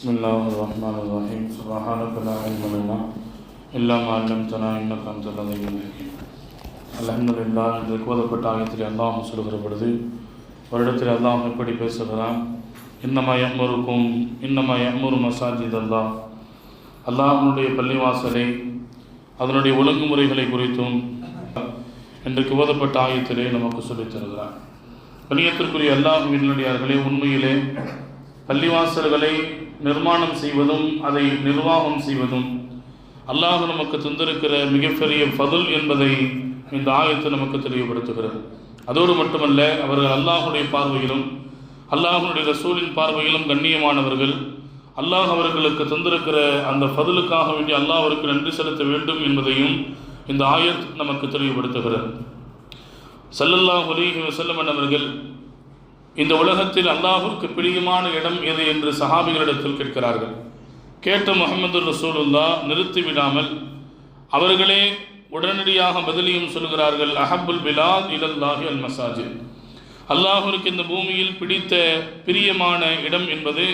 بسم الله الرحمن الرحيم سبحانك لا علم لنا إلا ما علمتنا إنك أنت العليم الحكيم الحمد لله இன்றைக்கு ஓதப்பட்ட ஆயத்தில் அல்லாஹ் சொல்கிற பொழுது ஒரு இடத்தில் அல்லாஹ் எப்படி பேசுகிறான் இன்னமா எம்முருக்கும் இன்னமா எம்முரு மசாஜித் அல்லாஹ் அல்லாஹனுடைய பள்ளிவாசலை அதனுடைய ஒழுங்குமுறைகளை குறித்தும் இன்றைக்கு ஓதப்பட்ட ஆயத்திலே நமக்கு சொல்லித் தருகிறான் கணியத்திற்குரிய அல்லாஹுவினுடையார்களே உண்மையிலே பள்ளிவாசல்களை நிர்மாணம் செய்வதும் அதை நிர்வாகம் செய்வதும். அல்லாஹ் நமக்கு தந்திருக்கிற மிகப்பெரிய ஃபதுல் என்பதை இந்த ஆயத்து நமக்கு தெளிவுபடுத்துகிறது. அதோடு மட்டுமல்ல அவர்கள் அல்லாஹுடைய பார்வையிலும் அல்லாஹனுடைய ரசூலின் பார்வையிலும் கண்ணியமானவர்கள். அல்லாஹ் அவர்களுக்கு தந்திருக்கிற அந்த ஃபதுலுக்காக வேண்டி அல்லாஹ் அவருக்கு நன்றி செலுத்த வேண்டும் என்பதையும் இந்த ஆயத் நமக்கு தெளிவுபடுத்துகிறது. சல்லல்லாஹ் அலிஹி வசல்லம் அவர்கள் இந்த உலகத்தில் அல்லாஹுக்கு பிரியமான இடம் எது என்று சஹாபிகளிடத்தில் கேட்கிறார்கள். கேட்ட முகமது ரசூலுல்லா நிறுத்திவிடாமல் அவர்களே உடனடியாக பதிலியும் சொல்கிறார்கள் அஹபுல் பிலால் இலல்லாஹி அல் மசாஜித். அல்லாஹுருக்கு இந்த பூமியில் பிடித்த பிரியமான இடம் என்பது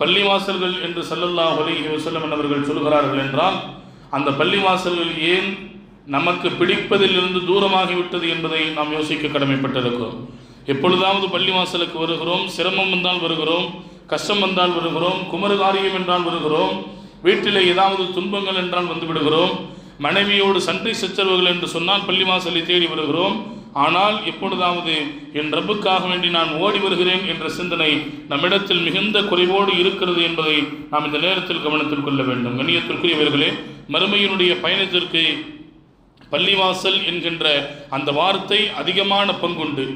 பள்ளிவாசல்கள் என்று சல்லல்லாஹ் அலைஹி அவர்கள் சொல்கிறார்கள் என்றால் அந்த பள்ளிவாசல்கள் ஏன் நமக்கு பிடிப்பதிலிருந்து தூரமாகிவிட்டது என்பதை நாம் யோசிக்க கடமைப்பட்டிருக்கிறோம். எப்பொழுதாவது பள்ளிவாசலுக்கு வருகிறோம் சிரமம் வந்தால் வருகிறோம் கஷ்டம் வந்தால் வருகிறோம் குமரகாரியம் என்றால் வருகிறோம் வீட்டில் ஏதாவது துன்பங்கள் என்றால் வந்து விடுகிறோம் மனைவியோடு சண்டை சச்சரவுகள் என்று சொன்னால் பள்ளிவாசலை தேடி வருகிறோம். ஆனால் எப்பொழுதாவது என் ரப்புக்காக வேண்டி நான் ஓடி வருகிறேன் என்ற சிந்தனை நம்மிடத்தில் மிகுந்த குறைவோடு இருக்கிறது என்பதை நாம் இந்த நேரத்தில் கவனத்தில் கொள்ள வேண்டும். கண்ணியத்திற்குரியவர்களே மறுமையினுடைய பயணத்திற்கு பள்ளிவாசல் என்கின்ற அந்த வார்த்தை அதிகமான பங்குண்டு.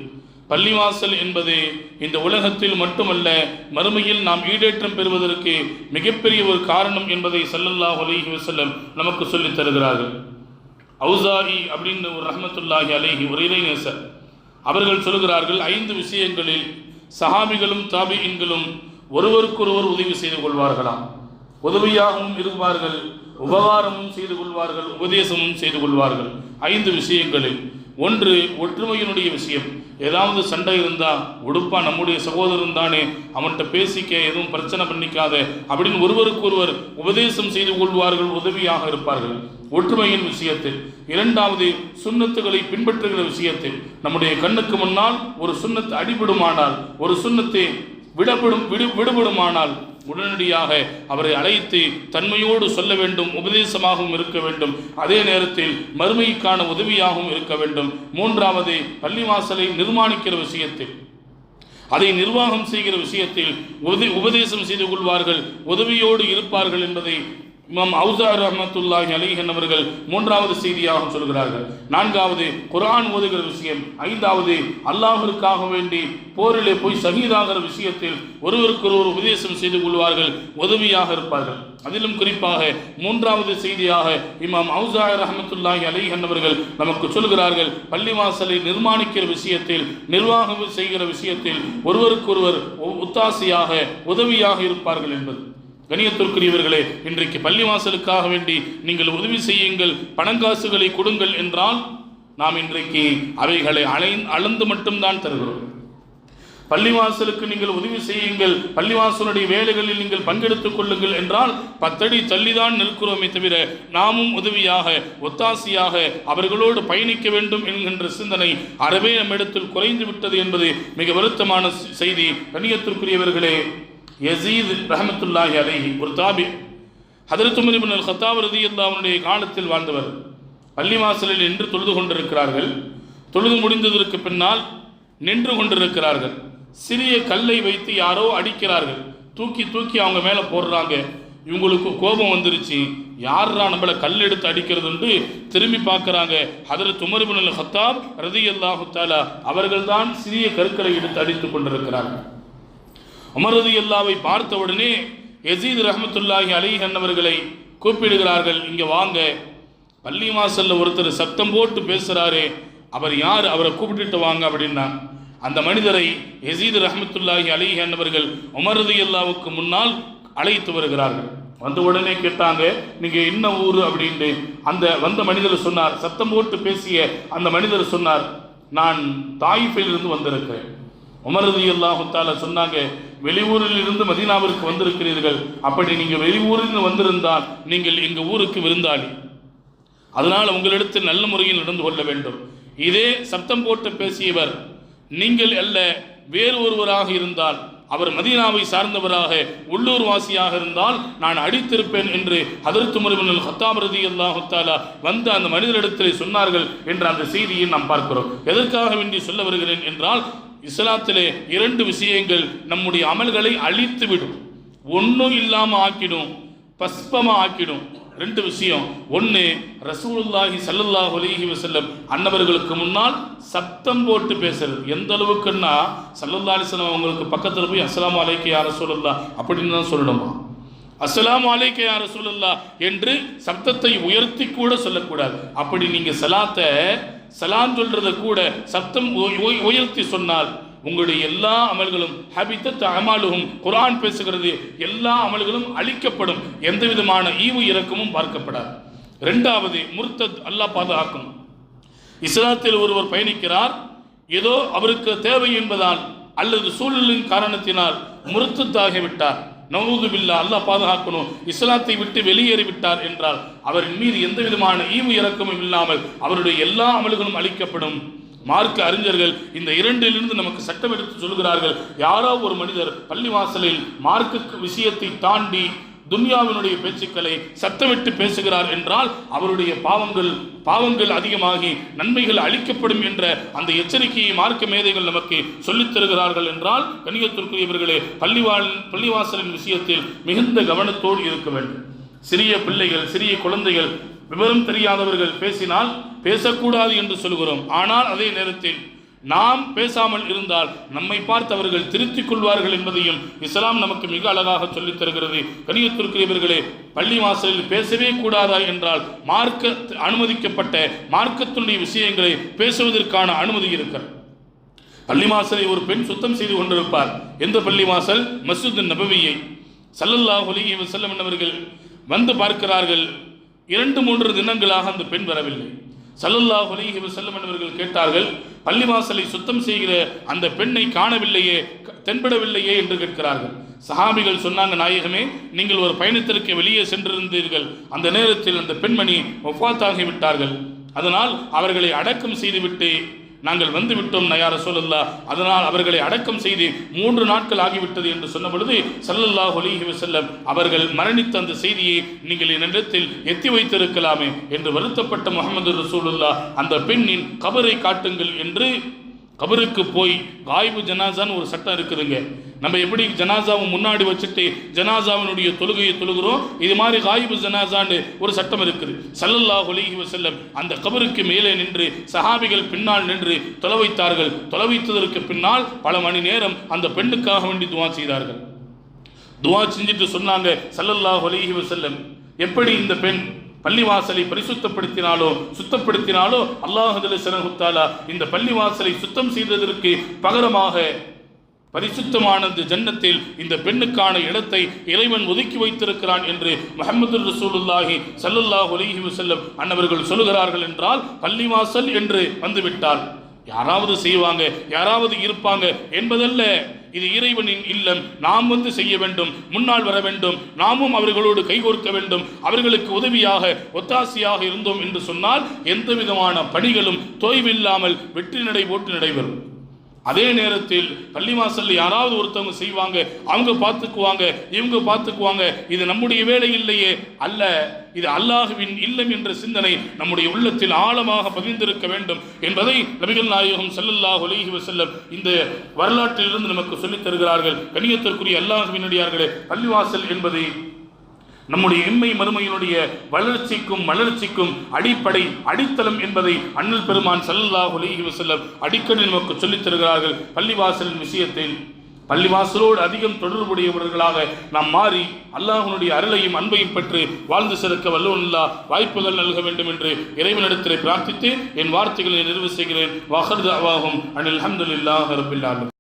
பள்ளிவாசல் என்பது இந்த உலகத்தில் மட்டுமல்ல மறுமையில் நாம் ஈடேற்றம் பெறுவதற்கு மிகப்பெரிய ஒரு காரணம் என்பதை சல்லல்லாஹ் அலைஹி வசல்லம் நமக்கு சொல்லித் தருகிறார்கள். அவுசாரி அப்படின்னு ஒரு ரஹமத்துல்லாஹி அலைஹி ஒரு இறைநேசர். அவர்கள் சொல்கிறார்கள் ஐந்து விஷயங்களில் சஹாபிகளும் தாபியின்களும் ஒருவருக்கொருவர் உதவி செய்து கொள்வார்களாம். உதவியாகவும் இருப்பார்கள் உபகாரமும் செய்து கொள்வார்கள் உபதேசமும் செய்து கொள்வார்கள். ஐந்து விஷயங்களில் ஒன்று ஒற்றுமையினுடைய விஷயம். ஏதாவது சண்டை இருந்தால் உடுப்பா நம்முடைய சகோதரன் தானே அவன்கிட்ட பேசிக்க எதுவும் பிரச்சனை பண்ணிக்காத அப்படின்னு ஒருவருக்கு ஒருவர் உபதேசம் செய்து கொள்வார்கள் உதவியாக இருப்பார்கள். ஒற்றுமையின் விஷயத்தில். இரண்டாவது சுண்ணத்துகளை பின்பற்றுகிற விஷயத்தில். நம்முடைய கண்ணுக்கு முன்னால் ஒரு சுண்ணத்து அடிபடுமானால் ஒரு சுண்ணத்தை விடப்படும் விடு விடுபடுமானால் உடனடியாக அவரை அழைத்து தன்மையோடு சொல்ல வேண்டும் உபதேசமாகவும் இருக்க வேண்டும். அதே நேரத்தில் மறுமைக்கான உதவியாகவும் இருக்க வேண்டும். மூன்றாவது பள்ளிவாசலை நிர்மாணிக்கிற விஷயத்தில். அதை நிர்வாகம் செய்கிற விஷயத்தில் உபதேசம் செய்து கொள்வார்கள் உதவியோடு இருப்பார்கள் என்பதை இமாம் அவுசார் ரஹமத்துல்லாஹி அலிஹன் அவர்கள் மூன்றாவது செய்தியாக சொல்கிறார்கள். நான்காவது குரான் ஓதுகிற விஷயம். ஐந்தாவது அல்லாஹிற்காக வேண்டி போரிலே போய் சகிதாகிற விஷயத்தில் ஒருவருக்கொருவர் உபதேசம் செய்து கொள்வார்கள் உதவியாக இருப்பார்கள். அதிலும் குறிப்பாக மூன்றாவது செய்தியாக இமாம் அவுசார் ரஹமத்துல்லாஹி அலிஹன் அவர்கள் நமக்கு சொல்கிறார்கள் பள்ளிவாசலை நிர்மாணிக்கிற விஷயத்தில் நிர்வாகம் செய்கிற விஷயத்தில் ஒருவருக்கொருவர் ஒத்தாசையாக உதவியாக இருப்பார்கள் என்பது. கணியத்திற்குரியவர்களே இன்றைக்கு பள்ளிவாசலுக்காக வேண்டி நீங்கள் உதவி செய்யுங்கள் பணங்காசுகளை கொடுங்கள் என்றால் நாம் இன்றைக்கு அவைகளை அலை அளந்து மட்டும்தான் தருகிறோம். பள்ளிவாசலுக்கு நீங்கள் உதவி செய்யுங்கள் பள்ளிவாசலுடைய வேலைகளில் நீங்கள் பங்கெடுத்துக் கொள்ளுங்கள் என்றால் பத்தடி தள்ளிதான் நிற்கிறோமே தவிர நாமும் உதவியாக ஒத்தாசியாக அவர்களோடு பயணிக்க வேண்டும் என்கின்ற சிந்தனை அறவே நம்மிடத்தில் குறைந்து விட்டது என்பது மிக வருத்தமான செய்தி. கணியத்திற்குரியவர்களே யசீத் ரஹமத்துல்லாஹி அலைஹி ஒரு தாபி. ஹதரத் உமர் இப்னு அல் ஹத்தாப் ரதி அவனுடைய காலத்தில் வாழ்ந்தவர். பள்ளிவாசலில் நின்று தொழுது கொண்டிருக்கிறார்கள். தொழுது முடிந்ததற்கு பின்னால் நின்று கொண்டிருக்கிறார்கள். சிறிய கல்லை வைத்து யாரோ அடிக்கிறார்கள். தூக்கி தூக்கி அவங்க மேலே போடுறாங்க. இவங்களுக்கு கோபம் வந்துருச்சு. யாரா நம்மளை கல் எடுத்து அடிக்கிறதுண்டு திரும்பி பார்க்குறாங்க அதில் உமர் ஹத்தாப் ரதி அல்லாஹு தாலா அவர்கள்தான் சிறிய கற்களை எடுத்து அடித்து கொண்டிருக்கிறார்கள். உமரது அல்லாவை பார்த்தவுடனே எசீத் ரஹமத்துல்லாஹி அலிஹன் அவர்களை கூப்பிடுகிறார்கள் இங்கே வாங்க. பள்ளி வாசலில் ஒருத்தர் சத்தம் போட்டு பேசுகிறாரே அவர் யார்? அவரை கூப்பிட்டுட்டு வாங்க அப்படின்னா அந்த மனிதரை எசீத் ரஹமத்துல்லாஹி அலிஹன் அவர்கள் உமரது எல்லாவுக்கு முன்னால் அழைத்து வருகிறார்கள். வந்த உடனே கேட்டாங்க நீங்கள் என்ன ஊர்? அப்படின்ட்டு. அந்த வந்த மனிதர் சொன்னார் சத்தம் போட்டு பேசிய அந்த மனிதர் சொன்னார் நான் தாய்ஃபிலிருந்து வந்திருக்கிறேன். உமரது அல்லாஹுத்தால சொன்னாங்க வெளியூரில் இருந்து மதீனாவிற்கு வந்திருக்கிறீர்கள். அப்படி நீங்கள் வெளியூரில் வந்திருந்தால் நீங்கள் எங்கள் ஊருக்கு விருந்தாளி. அதனால் உங்களிடத்தில் நல்ல முறையில் நடந்து கொள்ள வேண்டும். இதே சப்தம் போட்டு பேசியவர் நீங்கள் அல்ல வேறு ஒருவராக இருந்தால் அவர் மதீனாவை சார்ந்தவராக உள்ளூர் வாசியாக இருந்தால் நான் அடித்திருப்பேன் என்று அதற்கு முருகன் ஹத்தாமிரதி ரதி வந்து அந்த மனிதரிடத்தில் சொன்னார்கள் என்ற அந்த செய்தியை நாம் பார்க்கிறோம். எதற்காக வேண்டி சொல்ல வருகிறேன் என்றால் இஸ்லாத்திலே இரண்டு விஷயங்கள் நம்முடைய அமல்களை அழித்து விடும் ஒன்றும் இல்லாமல் ஆக்கிடும் பஸ்பமாக ஆக்கிடும். ரெண்டு விஷயம். ஒன்று ரசூலுல்லாஹி ஸல்லல்லாஹு அலைஹி வசல்லம் அன்னவர்களுக்கு முன்னால் சத்தம் போட்டு பேசுறது. எந்த அளவுக்குன்னா சல்லுல்லா அலிஸ்லாம் அவங்களுக்கு பக்கத்தில் போய் அஸ்லாம் அலைக்கு யா அப்படின்னு தான் சொல்லணுமா? அஸ்லாம் அலைக்க யா என்று சப்தத்தை உயர்த்தி கூட சொல்லக்கூடாது. அப்படி நீங்க சலாத்தை சலாம் சொல்றத கூட சத்தம் உயர்த்தி சொன்னால் உங்களுடைய எல்லா அமல்களும் ஹபித்தத் அமாலுகும் குரான் பேசுகிறது எல்லா அமல்களும் அழிக்கப்படும். எந்த விதமான ஈவு இறக்கமும் பார்க்கப்படாது. ரெண்டாவது முர்த்தத் அல்லாஹ் பாதுகாக்கும். இஸ்லாத்தில் ஒருவர் பயணிக்கிறார் ஏதோ அவருக்கு தேவை என்பதால் அல்லது சூழலின் காரணத்தினால் முருத்தத்தாகிவிட்டார் நவூது பில்லா அல்லாஹ் பாதுகாக்கணும். இஸ்லாத்தை விட்டு வெளியேறி விட்டார் என்றால் அவரின் மீது எந்த விதமான ஈவு இறக்கமும் இல்லாமல் அவருடைய எல்லா அமல்களும் அளிக்கப்படும். மார்க்க அறிஞர்கள் இந்த இரண்டிலிருந்து நமக்கு சட்டம் எடுத்து சொல்கிறார்கள் யாரோ ஒரு மனிதர் பள்ளிவாசலில் மார்க்கு விஷயத்தை தாண்டி துன்யாவினுடைய பேச்சுக்களை சத்தமிட்டு பேசுகிறார் என்றால் அவருடைய பாவங்கள் பாவங்கள் அதிகமாகி நன்மைகள் அளிக்கப்படும் என்ற அந்த எச்சரிக்கையை மார்க்க மேதைகள் நமக்கு சொல்லித் தருகிறார்கள் என்றால் கணிகத்திற்குரியவர்களே பள்ளிவாள் பள்ளிவாசலின் விஷயத்தில் மிகுந்த கவனத்தோடு இருக்க வேண்டும். சிறிய பிள்ளைகள் சிறிய குழந்தைகள் விவரம் தெரியாதவர்கள் பேசினால் பேசக்கூடாது என்று சொல்கிறோம். ஆனால் அதே நேரத்தில் நாம் பேசாமல் இருந்தால் நம்மை பார்த்து அவர்கள் திருத்திக் கொள்வார்கள் என்பதையும் இஸ்லாம் நமக்கு மிக அழகாக சொல்லித் தருகிறது. கணியத்திற்குரியவர்களே பள்ளி வாசலில் பேசவே கூடாதா என்றால் மார்க்க அனுமதிக்கப்பட்ட மார்க்கத்துடைய விஷயங்களை பேசுவதற்கான அனுமதி இருக்கிறது. பள்ளிவாசலை ஒரு பெண் சுத்தம் செய்து கொண்டிருப்பார். எந்த பள்ளிவாசல் மசூத் நபவியை. சல்லல்லாஹ் அலைஹி வஸல்லம் வந்து பார்க்கிறார்கள். இரண்டு மூன்று தினங்களாக அந்த பெண் வரவில்லை. சல்லல்லாஹ் அலைஹி வசல்லம் என்பவர்கள் கேட்டார்கள் பள்ளிவாசலை சுத்தம் செய்கிற அந்த பெண்ணை காணவில்லையே க- தென்படவில்லையே? என்று கேட்கிறார்கள். சஹாபிகள் சொன்னாங்க நாயகமே நீங்கள் ஒரு பயணத்திற்கு வெளியே சென்றிருந்தீர்கள். அந்த நேரத்தில் அந்த பெண்மணி ஒஃபாத்தாகி விட்டார்கள் அதனால் அவர்களை அடக்கம் செய்துவிட்டு நாங்கள் வந்து விட்டோம் நயார சொல்லல்லா அதனால் அவர்களை அடக்கம் செய்து மூன்று நாட்கள் ஆகிவிட்டது என்று சொன்ன பொழுது சல்லல்லா ஒலிஹி வசல்லம் அவர்கள் மரணித்த அந்த செய்தியை நீங்கள் என்னிடத்தில் எத்தி வைத்திருக்கலாமே என்று வருத்தப்பட்ட முகமது ரசூலுல்லா அந்த பெண்ணின் கபரை காட்டுங்கள் என்று கபருக்கு போய் காய்பு ஜனாசான்னு ஒரு சட்டம் இருக்குதுங்க. நம்ம எப்படி ஜனாசாவை முன்னாடி வச்சுட்டு ஜனாசாவினுடைய தொழுகையை தொழுகிறோம்? இது மாதிரி காய்பு ஜனாசான்னு ஒரு சட்டம் இருக்குது. சல்லல்லா ஒலிஹி வசல்லம் அந்த கபருக்கு மேலே நின்று சஹாபிகள் பின்னால் நின்று தொலை வைத்தார்கள். தொலை வைத்ததற்கு பின்னால் பல மணி நேரம் அந்த பெண்ணுக்காக வேண்டி துவா செய்தார்கள். துவா செஞ்சுட்டு சொன்னாங்க சல்லல்லா ஒலிஹி வசல்லம் எப்படி இந்த பெண் பள்ளிவாசலை பரிசுத்தப்படுத்தினாலோ சுத்தப்படுத்தினாலோ அல்லாஹுல சனகுத்தாலா இந்த பள்ளிவாசலை சுத்தம் செய்ததற்கு பகரமாக பரிசுத்தமானது ஜன்னத்தில் இந்த பெண்ணுக்கான இடத்தை இறைவன் ஒதுக்கி வைத்திருக்கிறான் என்று முகமது ரசூலுல்லாஹி சல்லுல்லாஹ் அலைஹி வசல்லம் அன்னவர்கள் சொல்லுகிறார்கள் என்றால் பள்ளிவாசல் என்று வந்துவிட்டால் யாராவது செய்வாங்க யாராவது இருப்பாங்க என்பதல்ல. இது இறைவனின் இல்லம். நாம் வந்து செய்ய வேண்டும் முன்னால் வர வேண்டும். நாமும் அவர்களோடு கைகோர்க்க வேண்டும். அவர்களுக்கு உதவியாக ஒத்தாசியாக இருந்தோம் என்று சொன்னால் எந்த விதமான பணிகளும் தொய்வில்லாமல் வெற்றி நடை போட்டு நடைபெறும். அதே நேரத்தில் பள்ளிவாசல்ல யாராவது ஒருத்தவங்க செய்வாங்க அவங்க பார்த்துக்குவாங்க இவங்க பார்த்துக்குவாங்க இது நம்முடைய வேலை இல்லையே அல்ல இது அல்லாஹுவின் இல்லம் என்ற சிந்தனை நம்முடைய உள்ளத்தில் ஆழமாக பதிந்திருக்க வேண்டும் என்பதை நபிகள் நாயகம் செல்லல்லாஹ் ஒலிஹி வசல்லம் இந்த வரலாற்றிலிருந்து நமக்கு சொல்லித் தருகிறார்கள். கணியத்திற்குரிய அல்லாஹுவினுடையார்களே பள்ளிவாசல் என்பதை நம்முடைய இம்மை மறுமையினுடைய வளர்ச்சிக்கும் வளர்ச்சிக்கும் அடிப்படை அடித்தளம் என்பதை அண்ணல் பெருமான் ஸல்லல்லாஹு அலைஹி அடிக்கடி நமக்கு சொல்லித் தருகிறார்கள். பள்ளிவாசலின் விஷயத்தில் பள்ளிவாசலோடு அதிகம் தொடர்புடையவர்களாக நாம் மாறி அல்லாஹனுடைய அருளையும் அன்பையும் பெற்று வாழ்ந்து சிறக்க வல்லவனுல்லா வாய்ப்புகள் நல்க வேண்டும் என்று இறைவனிடத்தில் பிரார்த்தித்து என் வார்த்தைகளை நிறைவு செய்கிறேன். வஹர்தாவாகும் அனில் அஹமதுல்லாஹ் ரபில்